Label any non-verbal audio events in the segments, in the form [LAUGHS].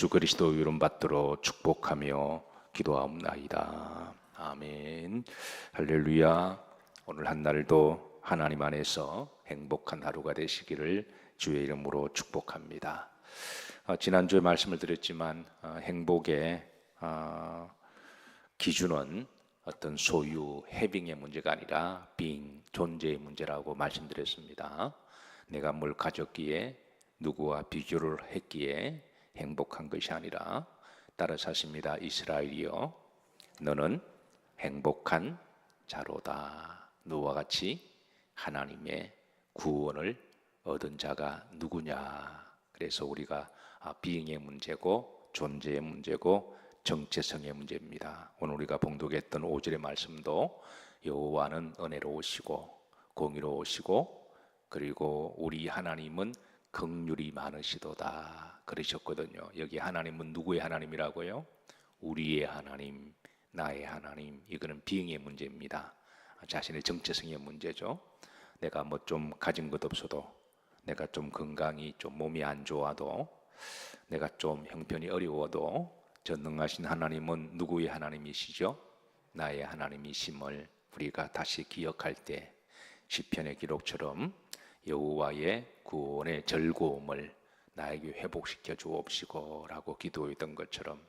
주 그리스도 이름 받들어 축복하며 기도하옵나이다. 아멘. 할렐루야. 오늘 한 날도 하나님 안에서 행복한 하루가 되시기를 주의 이름으로 축복합니다. 어, 지난주에 말씀을 드렸지만 어, 행복의 어, 기준은 어떤 소유, 해빙의 문제가 아니라 빙, 존재의 문제라고 말씀드렸습니다. 내가 뭘 가졌기에 누구와 비교를 했기에 행복한 것이 아니라 따라서 하십니다. 이스라엘이여 너는 행복한 자로다. 너와 같이 하나님의 구원을 얻은 자가 누구냐. 그래서 우리가 아, 비행의 문제고 존재의 문제고 정체성의 문제입니다. 오늘 우리가 봉독했던 5절의 말씀도 여호와는 은혜로우시고 공의로우시고 그리고 우리 하나님은 긍휼이 많으시도다 그러셨거든요. 여기 하나님은 누구의 하나님이라고요? 우리의 하나님, 나의 하나님. 이거는 비행의 문제입니다. 자신의 정체성의 문제죠. 내가 뭐 좀 가진 것 없어도 내가 좀 건강이 좀 몸이 안 좋아도 내가 좀 형편이 어려워도 전능하신 하나님은 누구의 하나님이시죠? 나의 하나님이심을 우리가 다시 기억할 때 시편의 기록처럼 여호와의 구원의 즐거움을 나에게 회복시켜 주옵시고라고 기도했던 것처럼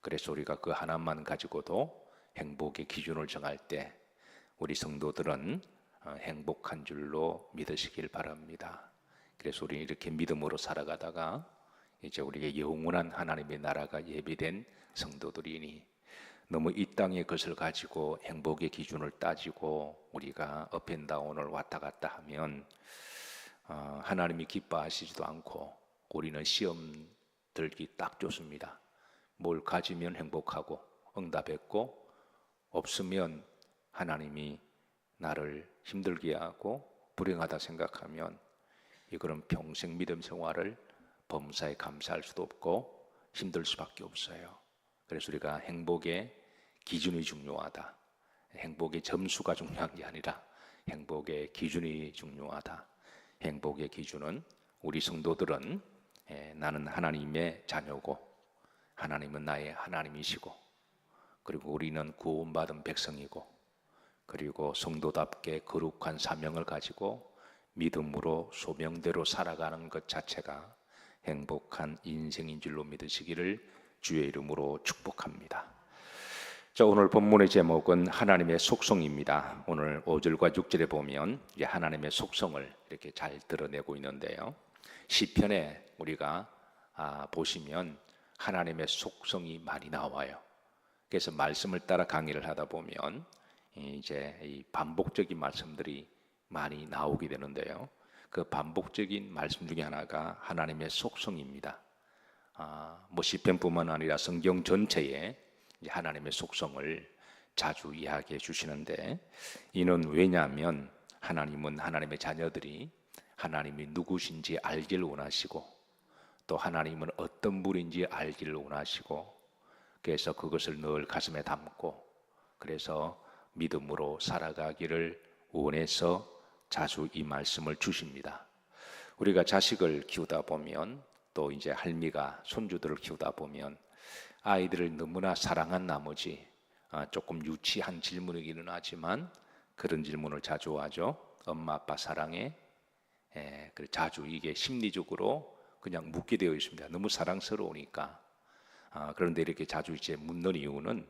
그래서 우리가 그 하나만 가지고도 행복의 기준을 정할 때 우리 성도들은 어, 행복한 줄로 믿으시길 바랍니다. 그래서 우리 이렇게 믿음으로 살아가다가 이제 우리에게 영원한 하나님의 나라가 예비된 성도들이니 너무 이 땅의 것을 가지고 행복의 기준을 따지고 우리가 업앤다운을 왔다 갔다 하면 어, 하나님이 기뻐하시지도 않고 우리는 시험 들기 딱 좋습니다. 뭘 가지면 행복하고 응답했고 없으면 하나님이 나를 힘들게 하고 불행하다 생각하면 이거는 평생 믿음 생활을 범사에 감사할 수도 없고 힘들 수밖에 없어요. 그래서 우리가 행복의 기준이 중요하다. 행복의 점수가 중요한 게 아니라 행복의 기준이 중요하다. 행복의 기준은 우리 성도들은 에, 나는 하나님의 자녀고 하나님은 나의 하나님이시고 그리고 우리는 구원받은 백성이고 그리고 성도답게 거룩한 사명을 가지고 믿음으로 소명대로 살아가는 것 자체가 행복한 인생인 줄로 믿으시기를 주의 이름으로 축복합니다. 자, 오늘 본문의 제목은 하나님의 속성입니다. 오늘 5절과 6절에 보면 이제 하나님의 속성을 이렇게 잘 드러내고 있는데요. 시편에 우리가 아, 보시면 하나님의 속성이 많이 나와요. 그래서 말씀을 따라 강의를 하다 보면 이제 이 반복적인 말씀들이 많이 나오게 되는데요. 그 반복적인 말씀 중에 하나가 하나님의 속성입니다. 아, 뭐 시편뿐만 아니라 성경 전체에 하나님의 속성을 자주 이야기해 주시는데 이는 왜냐하면 하나님은 하나님의 자녀들이 하나님이 누구신지 알기를 원하시고 또 하나님은 어떤 분인지 알기를 원하시고 그래서 그것을 늘 가슴에 담고 그래서 믿음으로 살아가기를 원해서 자주 이 말씀을 주십니다. 우리가 자식을 키우다 보면 또 이제 할미가 손주들을 키우다 보면 아이들을 너무나 사랑한 나머지 아, 조금 유치한 질문이기는 하지만 그런 질문을 자주 하죠. 엄마 아빠 사랑해? 예, 자주 이게 심리적으로 그냥 묻게 되어 있습니다. 너무 사랑스러우니까. 아, 그런데 이렇게 자주 이제 묻는 이유는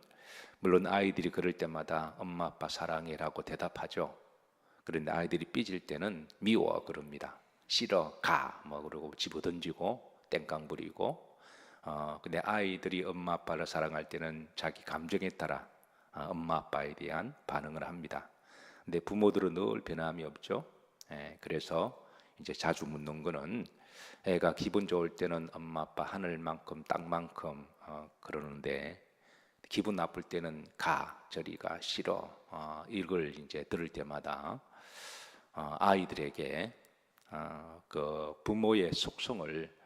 물론 아이들이 그럴 때마다 엄마 아빠 사랑해라고 대답하죠. 그런데 아이들이 삐질 때는 미워 그럽니다. 싫어 가 뭐 그러고 집어던지고 땡깡 부리고 어 근데 아이들이 엄마 아빠를 사랑할 때는 자기 감정에 따라 어, 엄마 아빠에 대한 반응을 합니다. 근데 부모들은 늘 변함이 없죠. 예, 그래서 이제 자주 묻는 거는 애가 기분 좋을 때는 엄마 아빠 하늘만큼 땅만큼 어, 그러는데 기분 나쁠 때는 가 저리 가 싫어 어, 이걸 이제 들을 때마다 어, 아이들에게 어, 그 부모의 속성을 어,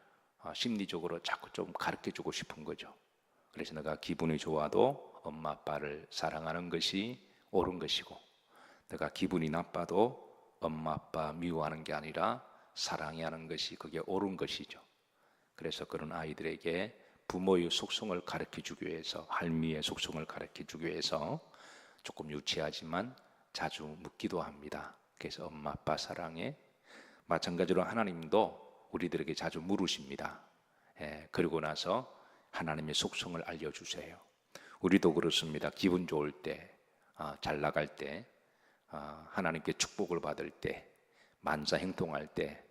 심리적으로 자꾸 좀 가르쳐 주고 싶은 거죠. 그래서 내가 기분이 좋아도 엄마 아빠를 사랑하는 것이 옳은 것이고 내가 기분이 나빠도 엄마 아빠 미워하는 게 아니라 사랑해야 하는 것이 그게 옳은 것이죠. 그래서 그런 아이들에게 부모의 속성을 가르쳐 주기 위해서 할미의 속성을 가르쳐 주기 위해서 조금 유치하지만 자주 묻기도 합니다. 그래서 엄마 아빠 사랑해 마찬가지로 하나님도 우리들에게 자주 물으십니다. 예, 그리고 나서 하나님의 속성을 알려주세요. 우리도 그렇습니다. 기분 좋을 때, 아, 잘 나갈 때, 아, 하나님께 축복을 받을 때, 만사 행동할 때,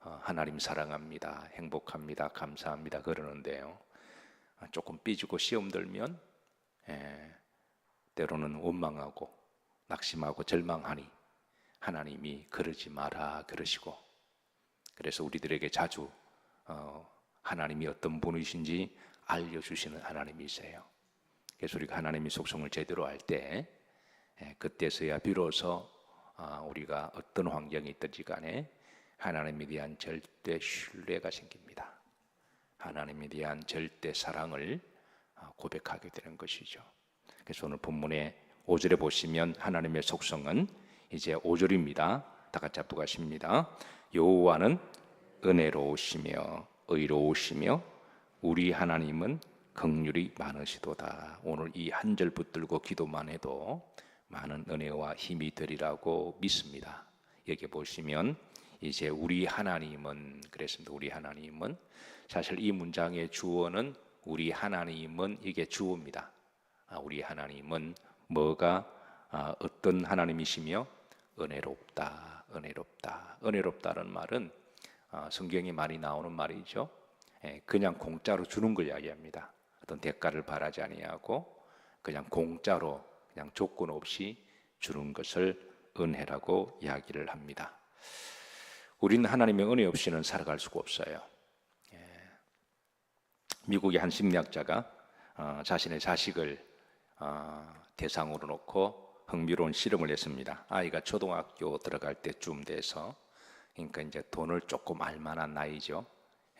어, 하나님 사랑합니다, 행복합니다, 감사합니다 그러는데요. 아, 조금 삐지고 시험 들면 예, 때로는 원망하고 낙심하고 절망하니 하나님이 그러지 마라 그러시고 그래서 우리들에게 자주 어, 하나님이 어떤 분이신지 알려주시는 하나님이세요. 그래서 우리가 하나님의 속성을 제대로 알 때 그때서야 비로소 아, 우리가 어떤 환경이 있든지 간에 하나님에 대한 절대 신뢰가 생깁니다. 하나님에 대한 절대 사랑을 아, 고백하게 되는 것이죠. 그래서 오늘 본문의 5절에 보시면 하나님의 속성은 이제 5절입니다. 다 같이 합독하십니다. 여호와는 은혜로우시며 의로우시며 우리 하나님은 긍휼이 많으시도다. 오늘 이 한 절 붙들고 기도만 해도 많은 은혜와 힘이 되리라고 믿습니다. 여기 보시면 이제 우리 하나님은 그랬습니다. 우리 하나님은 사실 이 문장의 주어는 우리 하나님은 이게 주어입니다. 아, 우리 하나님은 뭐가 아, 어떤 하나님이시며 은혜롭다, 은혜롭다, 은혜롭다는 말은 아, 성경에 많이 나오는 말이죠. 예, 그냥 공짜로 주는 걸 이야기합니다. 어떤 대가를 바라지 아니하고 그냥 공짜로 그냥 조건 없이 주는 것을 은혜라고 이야기를 합니다. 우리는 하나님의 은혜 없이는 살아갈 수가 없어요. 예. 미국의 한 심리학자가 어, 자신의 자식을 어, 대상으로 놓고 흥미로운 실험을 했습니다. 아이가 초등학교 들어갈 때쯤 돼서 그러니까 이제 돈을 조금 알만한 나이죠.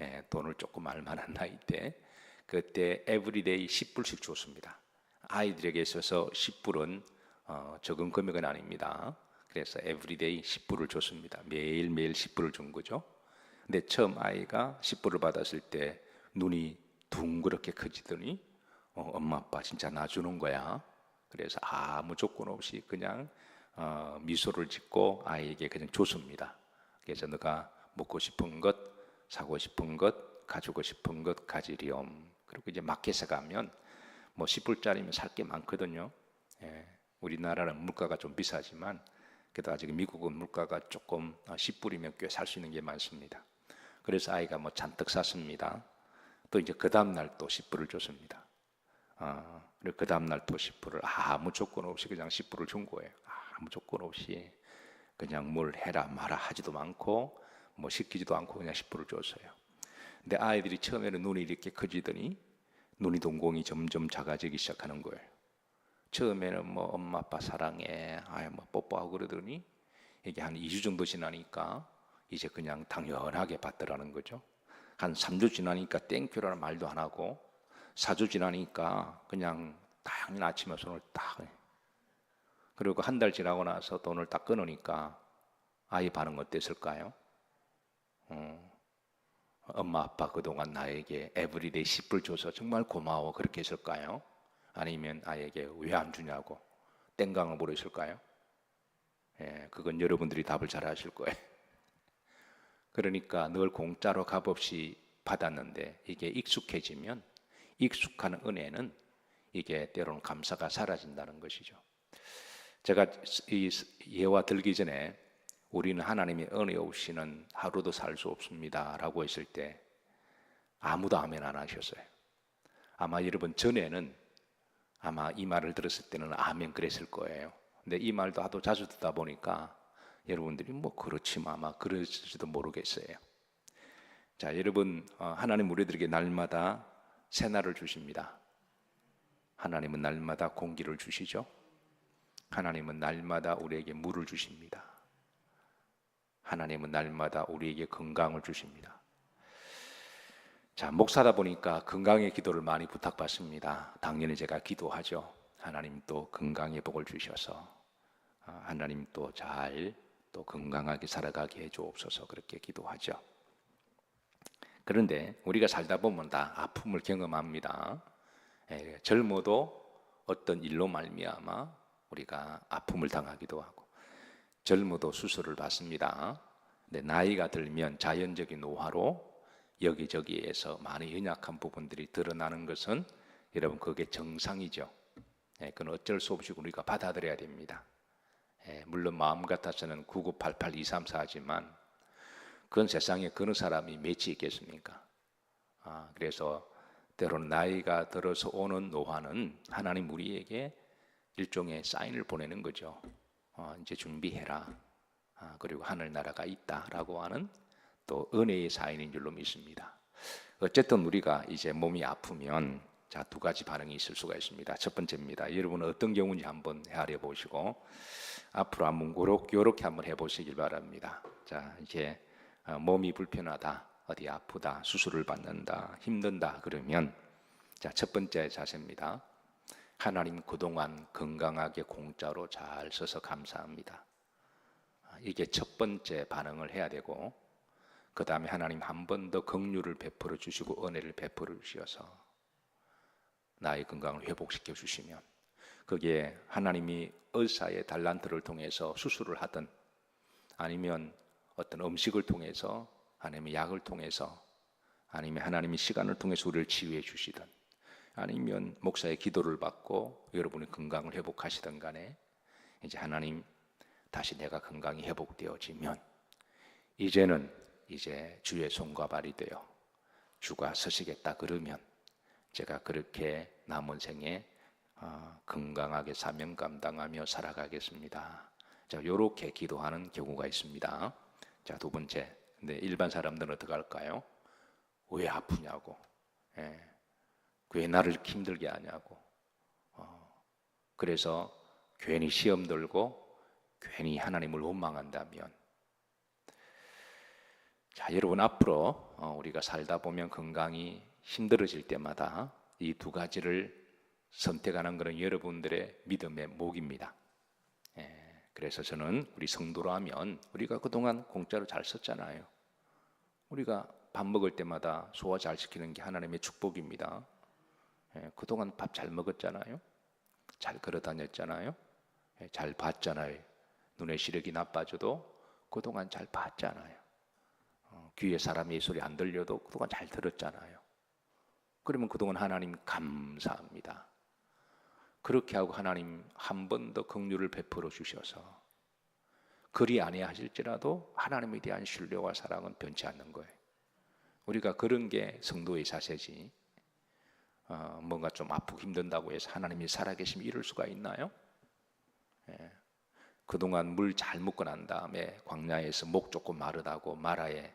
예, 돈을 조금 알만한 나이 때 그때 에브리데이 10불씩 줬습니다. 아이들에게 있어서 10불은 어, 적은 금액은 아닙니다. 그래서 에브리데이 10불을 줬습니다. 매일매일 10불을 준 거죠. 근데 처음 아이가 10불을 받았을 때 눈이 둥그렇게 커지더니 어, 엄마 아빠 진짜 나 주는 거야. 그래서 아무 조건 없이 그냥 어, 미소를 짓고 아이에게 그냥 줬습니다. 그래서 너가 먹고 싶은 것, 사고 싶은 것, 가지고 싶은 것 가지렴. 그리고 이제 마켓에 가면 뭐 10불짜리면 살 게 많거든요. 예, 우리나라는 물가가 좀 비싸지만 그래도 아직 미국은 물가가 조금 10불이면 꽤 살 수 있는 게 많습니다. 그래서 아이가 뭐 잔뜩 샀습니다. 또 이제 그 다음 날 또 10불을 줬습니다. 아, 그 다음 날 또 10불을 아무 조건 없이 그냥 10불을 준 거예요. 아무 조건 없이 그냥 뭘 해라 마라 하지도 않고 뭐 시키지도 않고 그냥 10불을 줬어요. 근데 아이들이 처음에는 눈이 이렇게 커지더니 눈이 동공이 점점 작아지기 시작하는 거예요. 처음에는 뭐 엄마 아빠 사랑해, 아유 뭐 뽀뽀하고 그러더니 이게 한 2주 정도 지나니까 이제 그냥 당연하게 받더라는 거죠. 한 3주 지나니까 땡큐라는 말도 안 하고 4주 지나니까 그냥 당연히 아침에 손을 딱 해. 그리고 한 달 지나고 나서 돈을 딱 끊으니까 아이 반응 어땠을까요? 어, 엄마 아빠 그동안 나에게 에브리데이 10불 줘서 정말 고마워 그렇게 했을까요? 아니면 아이에게 왜 안 주냐고 땡강을 부르실까요? 예, 그건 여러분들이 답을 잘 하실 거예요. 그러니까 늘 공짜로 값없이 받았는데 이게 익숙해지면 익숙한 은혜는 이게 때로는 감사가 사라진다는 것이죠. 제가 이 예와 들기 전에 우리는 하나님의 은혜 없이는 하루도 살 수 없습니다라고 했을 때 아무도 아멘 안 하셨어요. 아마 여러분 전에는 아마 이 말을 들었을 때는 아멘 그랬을 거예요. 근데 이 말도 하도 자주 듣다 보니까 여러분들이 뭐 그렇지만 아마 그럴지도 모르겠어요. 자, 여러분 어, 하나님 우리들에게 날마다 새날을 주십니다. 하나님은 날마다 공기를 주시죠. 하나님은 날마다 우리에게 물을 주십니다. 하나님은 날마다 우리에게 건강을 주십니다. 자, 목사다 보니까 건강의 기도를 많이 부탁받습니다. 당연히 제가 기도하죠. 하나님 또 건강의 복을 주셔서 아, 하나님 또 잘 또 건강하게 살아가게 해 주옵소서 그렇게 기도하죠. 그런데 우리가 살다 보면 다 아픔을 경험합니다. 예, 젊어도 어떤 일로 말미암아 우리가 아픔을 당하기도 하고 젊어도 수술을 받습니다. 근데 나이가 들면 자연적인 노화로 여기저기에서 많이 연약한 부분들이 드러나는 것은 여러분 그게 정상이죠. 예, 그건 어쩔 수 없이 우리가 받아들여야 됩니다. 예, 물론 마음 같아서는 9988234 하지만 그건 세상에 그런 사람이 몇이 있겠습니까? 아, 그래서 때로는 나이가 들어서 오는 노화는 하나님 우리에게 일종의 사인을 보내는 거죠. 어, 이제 준비해라. 아, 그리고 하늘나라가 있다라고 하는 또 은혜의 사인인 줄로 믿습니다. 어쨌든 우리가 이제 몸이 아프면 자 두 가지 반응이 있을 수가 있습니다. 첫 번째입니다. 여러분은 어떤 경우인지 한번 헤아려 보시고 앞으로 한번 요렇게 한번 해보시길 바랍니다. 자 이제 어, 몸이 불편하다, 어디 아프다, 수술을 받는다, 힘든다 그러면 자 첫 번째 자세입니다. 하나님 그동안 건강하게 공짜로 잘 써서 감사합니다. 아, 이게 첫 번째 반응을 해야 되고 그 다음에 하나님 한 번 더 긍휼을 베풀어 주시고 은혜를 베풀어 주셔서 나의 건강을 회복시켜 주시면 그게 하나님이 의사의 달란트를 통해서 수술을 하든 아니면 어떤 음식을 통해서 아니면 약을 통해서 아니면 하나님이 시간을 통해서 우리를 치유해 주시든 아니면 목사의 기도를 받고 여러분의 건강을 회복하시든 간에 이제 하나님 다시 내가 건강이 회복되어지면 이제는 이제 주의 손과 발이 되어 주가 서시겠다 그러면 제가 그렇게 남은 생에 어, 건강하게 사명 감당하며 살아가겠습니다. 자, 요렇게 기도하는 경우가 있습니다. 자, 두 번째. 근데 일반 사람들은 어떻게 할까요? 왜 아프냐고. 예. 왜 나를 힘들게 하냐고. 어, 그래서 괜히 시험 들고 괜히 하나님을 원망한다면 자, 여러분 앞으로 어, 우리가 살다 보면 건강이 힘들어질 때마다 이 두 가지를 선택하는 것은 여러분들의 믿음의 목입니다. 예, 그래서 저는 우리 성도라면 우리가 그동안 공짜로 잘 썼잖아요. 우리가 밥 먹을 때마다 소화 잘 시키는 게 하나님의 축복입니다. 예, 그동안 밥 잘 먹었잖아요. 잘 걸어 다녔잖아요. 예, 잘 봤잖아요. 눈의 시력이 나빠져도 그동안 잘 봤잖아요. 어, 귀에 사람의 소리 안 들려도 그동안 잘 들었잖아요. 그러면 그동안 하나님 감사합니다. 그렇게 하고 하나님 한 번 더 긍휼을 베풀어 주셔서 그리 아니하실지라도 하나님에 대한 신뢰와 사랑은 변치 않는 거예요. 우리가 그런 게 성도의 자세지. 어, 뭔가 좀 아프고 힘든다고 해서 하나님이 살아계시면 이럴 수가 있나요? 예. 그동안 물 잘 먹고 난 다음에 광야에서 목 조금 마르다고 마라에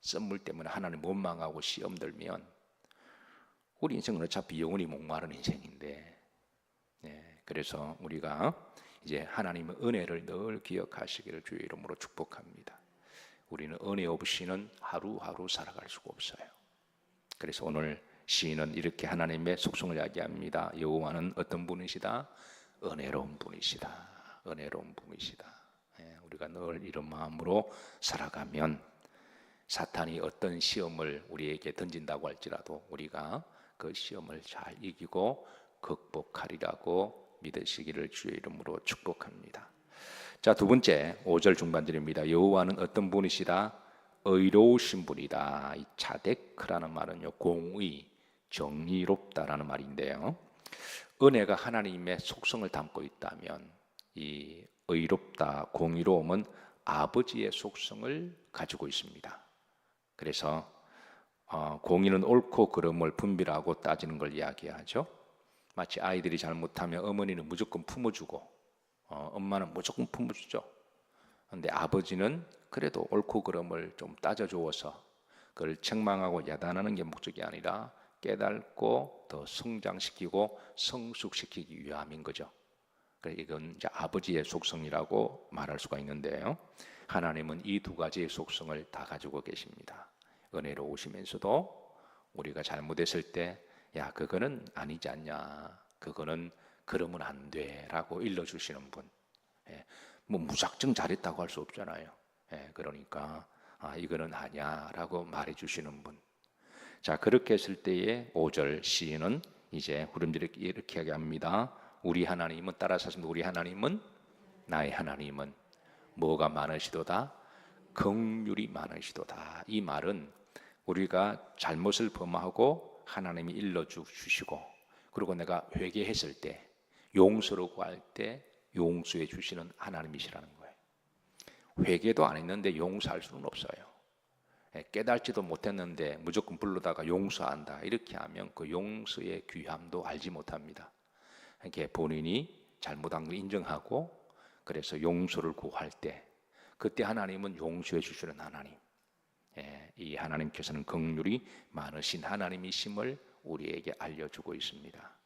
썸물 때문에 하나님 원망하고 시험 들면 우리 인생은 어차피 영원히 목마른 인생인데 네, 그래서 우리가 이제 하나님의 은혜를 늘 기억하시기를 주의 이름으로 축복합니다. 우리는 은혜 없이는 하루하루 살아갈 수가 없어요. 그래서 오늘 시인은 이렇게 하나님의 속성을 이야기합니다. 여호와는 어떤 분이시다? 은혜로운 분이시다. 은혜로운 분이시다. 예, 우리가 늘 이런 마음으로 살아가면 사탄이 어떤 시험을 우리에게 던진다고 할지라도 우리가 그 시험을 잘 이기고 극복하리라고 믿으시기를 주의 이름으로 축복합니다. 자, 두 번째 5절 중반절입니다. 여호와는 어떤 분이시다? 의로우신 분이다. 이 차데크라는 말은요. 공의, 정의롭다라는 말인데요. 은혜가 하나님의 속성을 담고 있다면 이 의롭다, 공의로움은 아버지의 속성을 가지고 있습니다. 그래서 어, 공의는 옳고 그름을 분별하고 따지는 걸 이야기하죠. 마치 아이들이 잘못하면 어머니는 무조건 품어주고 어, 엄마는 무조건 품어주죠. 그런데 아버지는 그래도 옳고 그름을 좀 따져주어서 그걸 책망하고 야단하는 게 목적이 아니라 깨닫고 더 성장시키고 성숙시키기 위함인 거죠. 그래 이건 이제 아버지의 속성이라고 말할 수가 있는데요. 하나님은 이 두 가지의 속성을 다 가지고 계십니다. 은혜로우시면서도 우리가 잘못했을 때, 야, 그거는 아니지 않냐. 그거는 그러면 안 돼. 라고 일러주시는 분. 예, 뭐 무작정 잘했다고 할 수 없잖아요. 예, 그러니까, 아, 이거는 아니야. 라고 말해주시는 분. 자, 그렇게 했을 때에 5절 시인은 이제 후렴들이 이렇게 이야기합니다. 우리 하나님은 따라서 하시면 우리 하나님은 나의 하나님은 뭐가 많으시도다? 긍휼이 많으시도다. 이 말은 우리가 잘못을 범하고 하나님이 일러 주시고 그리고 내가 회개했을 때 용서를 구할 때 용서해 주시는 하나님이시라는 거예요. 회개도 안 했는데 용서할 수는 없어요. 예, 깨달지도 못했는데 무조건 불러다가 용서한다 이렇게 하면 그 용서의 귀함도 알지 못합니다. 이렇게 본인이 잘못한 걸 인정하고 그래서 용서를 구할 때 그때 하나님은 용서해 주시는 하나님. 예, 이 하나님께서는 긍휼이 많으신 하나님이심을 우리에게 알려주고 있습니다.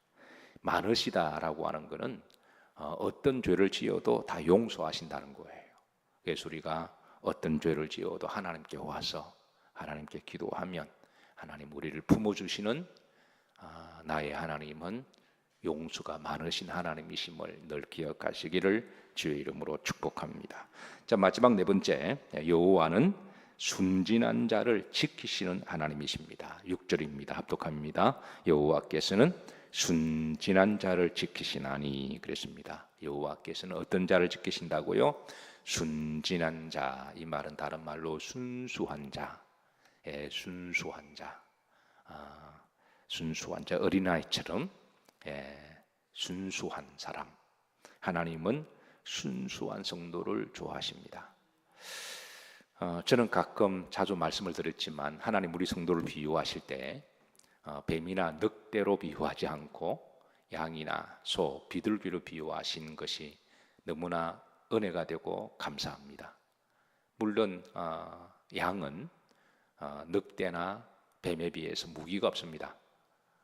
많으시다라고 하는 것은 어, 어떤 죄를 지어도 다 용서하신다는 거예요. 그래서 우리가 어떤 죄를 지어도 하나님께 와서 하나님께 기도하면 하나님 우리를 품어주시는 아, 나의 하나님은 용서가 많으신 하나님이심을 늘 기억하시기를 주의 이름으로 축복합니다. 자 마지막 네 번째 여호와는 순진한 자를 지키시는 하나님이십니다. 6절입니다. 합독합니다. 여호와께서는 순진한 자를 지키시나니 그랬습니다. 여호와께서는 어떤 자를 지키신다고요? 순진한 자. 이 말은 다른 말로 순수한 자. 예, 순수한 자. 아, 순수한 자 어린아이처럼 예, 순수한 사람. 하나님은 순수한 성도를 좋아하십니다. 어, 저는 가끔 자주 말씀을 드렸지만 하나님 우리 성도를 비유하실 때 어, 뱀이나 늑대로 비유하지 않고 양이나 소, 비둘기로 비유하신 것이 너무나 은혜가 되고 감사합니다. 물론 어, 양은 어, 늑대나 뱀에 비해서 무기가 없습니다.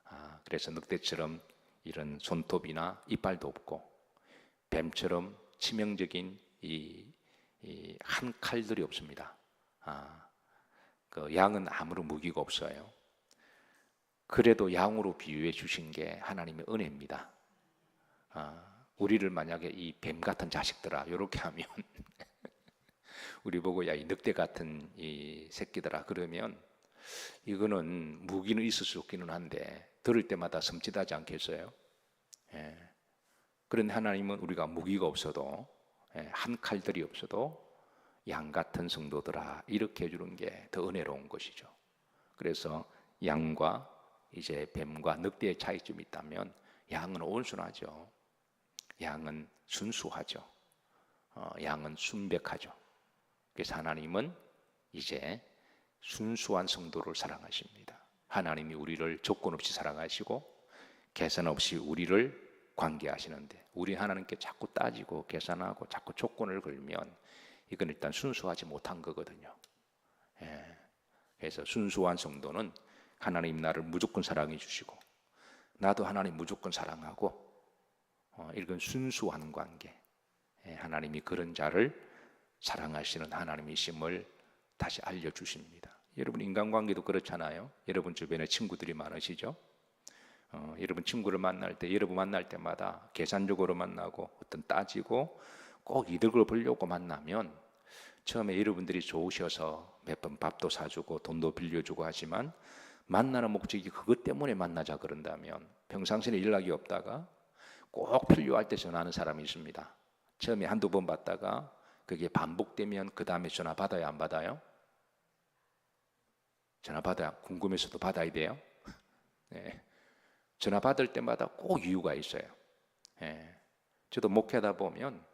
아, 그래서 늑대처럼 이런 손톱이나 이빨도 없고 뱀처럼 치명적인 이, 이 한 칼들이 없습니다. 아, 그 양은 아무런 무기가 없어요. 그래도 양으로 비유해 주신 게 하나님의 은혜입니다. 아, 우리를 만약에 이 뱀 같은 자식들아 이렇게 하면 [LAUGHS] 우리 보고 야 이 늑대 같은 이 새끼들아 그러면 이거는 무기는 있을 수 없기는 한데 들을 때마다 섬찟하지 않겠어요? 예. 그런데 하나님은 우리가 무기가 없어도 예, 한 칼들이 없어도 양 같은 성도들아 이렇게 해주는 게 더 은혜로운 것이죠. 그래서 양과 이제 뱀과 늑대의 차이점이 있다면 양은 온순하죠. 양은 순수하죠. 어, 양은 순백하죠. 그래서 하나님은 이제 순수한 성도를 사랑하십니다. 하나님이 우리를 조건 없이 사랑하시고 계산 없이 우리를 관계하시는데 우리 하나님께 자꾸 따지고 계산하고 자꾸 조건을 걸면 이건 일단 순수하지 못한 거거든요. 예. 그래서 순수한 성도는 하나님 나를 무조건 사랑해 주시고 나도 하나님 무조건 사랑하고 어, 이건 순수한 관계. 예, 하나님이 그런 자를 사랑하시는 하나님이심을 다시 알려주십니다. 여러분 인간관계도 그렇잖아요. 여러분 주변에 친구들이 많으시죠? 어, 여러분 친구를 만날 때, 여러분 만날 때마다 계산적으로 만나고 어떤 따지고 꼭 이득을 보려고 만나면 처음에 여러분들이 좋으셔서 몇 번 밥도 사주고 돈도 빌려주고 하지만 만나는 목적이 그것 때문에 만나자 그런다면 평상시에 연락이 없다가 꼭 필요할 때 전화하는 사람이 있습니다. 처음에 한두 번 받다가 그게 반복되면 그 다음에 전화 받아요, 안 받아요? 전화 받아 궁금해서도 받아야 돼요. [LAUGHS] 네. 전화 받을 때마다 꼭 이유가 있어요. 네. 저도 목회하다 보면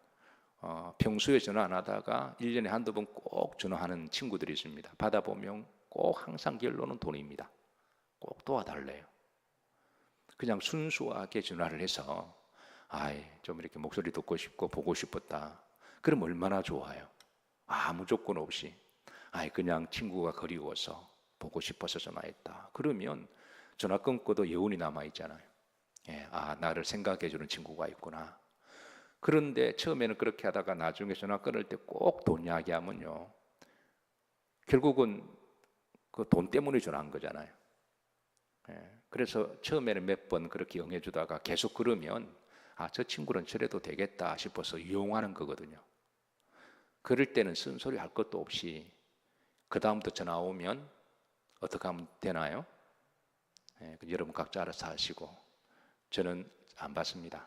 어, 평소에 전화 안 하다가 1년에 한두 번 꼭 전화하는 친구들이 있습니다. 받아보면 꼭 항상 결론은 돈입니다. 꼭 도와달래요. 그냥 순수하게 전화를 해서 아이 좀 이렇게 목소리 듣고 싶고 보고 싶었다. 그럼 얼마나 좋아요. 아무 조건 없이 아이 그냥 친구가 그리워서 보고 싶어서 전화했다. 그러면 전화 끊고도 여운이 남아 있잖아요. 예, 아 나를 생각해 주는 친구가 있구나. 그런데 처음에는 그렇게 하다가 나중에 전화 끊을 때 꼭 돈 이야기하면요. 결국은 그 돈 때문에 전화한 거잖아요. 예, 그래서 처음에는 몇 번 그렇게 응해주다가 계속 그러면 아, 저 친구는 저래도 되겠다 싶어서 이용하는 거거든요. 그럴 때는 쓴소리 할 것도 없이 그 다음부터 전화 오면 어떻게 하면 되나요? 예, 그 여러분 각자 알아서 하시고 저는 안 받습니다.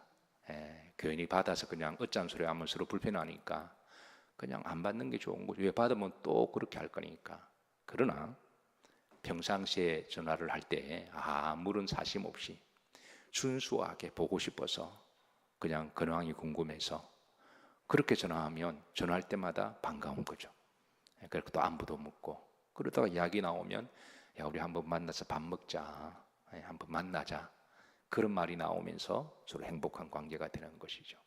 예, 괜히 받아서 그냥 어짠 소리 하면 서로 불편하니까 그냥 안 받는 게 좋은 거죠. 왜 받으면 또 그렇게 할 거니까. 그러나 평상시에 전화를 할 때 아무런 사심 없이 순수하게 보고 싶어서 그냥 근황이 궁금해서 그렇게 전화하면 전화할 때마다 반가운 거죠. 예, 그리고 또 안부도 묻고 그러다가 이야기 나오면 야 우리 한번 만나서 밥 먹자, 예, 한번 만나자 그런 말이 나오면서 서로 행복한 관계가 되는 것이죠.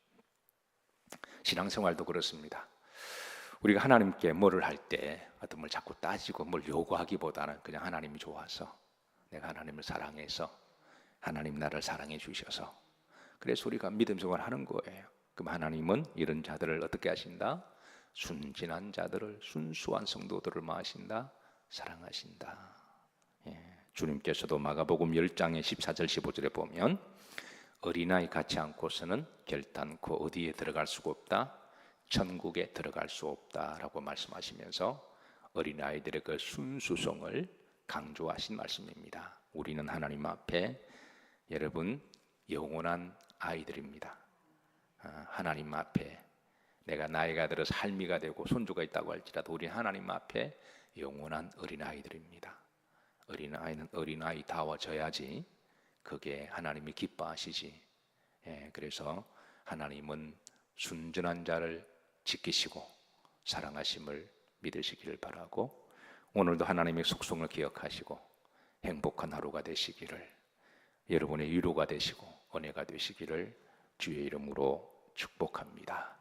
신앙생활도 그렇습니다. 우리가 하나님께 뭐를 할 때 어떤 걸 자꾸 따지고 뭘 요구하기보다는 그냥 하나님이 좋아서 내가 하나님을 사랑해서 하나님 나를 사랑해 주셔서 그래서 우리가 믿음 생활 하는 거예요. 그럼 하나님은 이런 자들을 어떻게 하신다? 순진한 자들을 순수한 성도들을 마신다 사랑하신다. 예, 주님께서도 마가복음 10장의 14절 15절에 보면 어린아이 같지 않고서는 결단코 어디에 들어갈 수가 없다. 천국에 들어갈 수 없다라고 말씀하시면서 어린아이들의 그 순수성을 강조하신 말씀입니다. 우리는 하나님 앞에 여러분 영원한 아이들입니다. 아, 하나님 앞에 내가 나이가 들어서 할미가 되고 손주가 있다고 할지라도 우리 하나님 앞에 영원한 어린아이들입니다. 어린아이는 어린아이다워져야지 그게 하나님이 기뻐하시지. 예, 그래서 하나님은 순전한 자를 지키시고 사랑하심을 믿으시기를 바라고 오늘도 하나님의 속성을 기억하시고 행복한 하루가 되시기를 여러분의 위로가 되시고 은혜가 되시기를 주의 이름으로 축복합니다.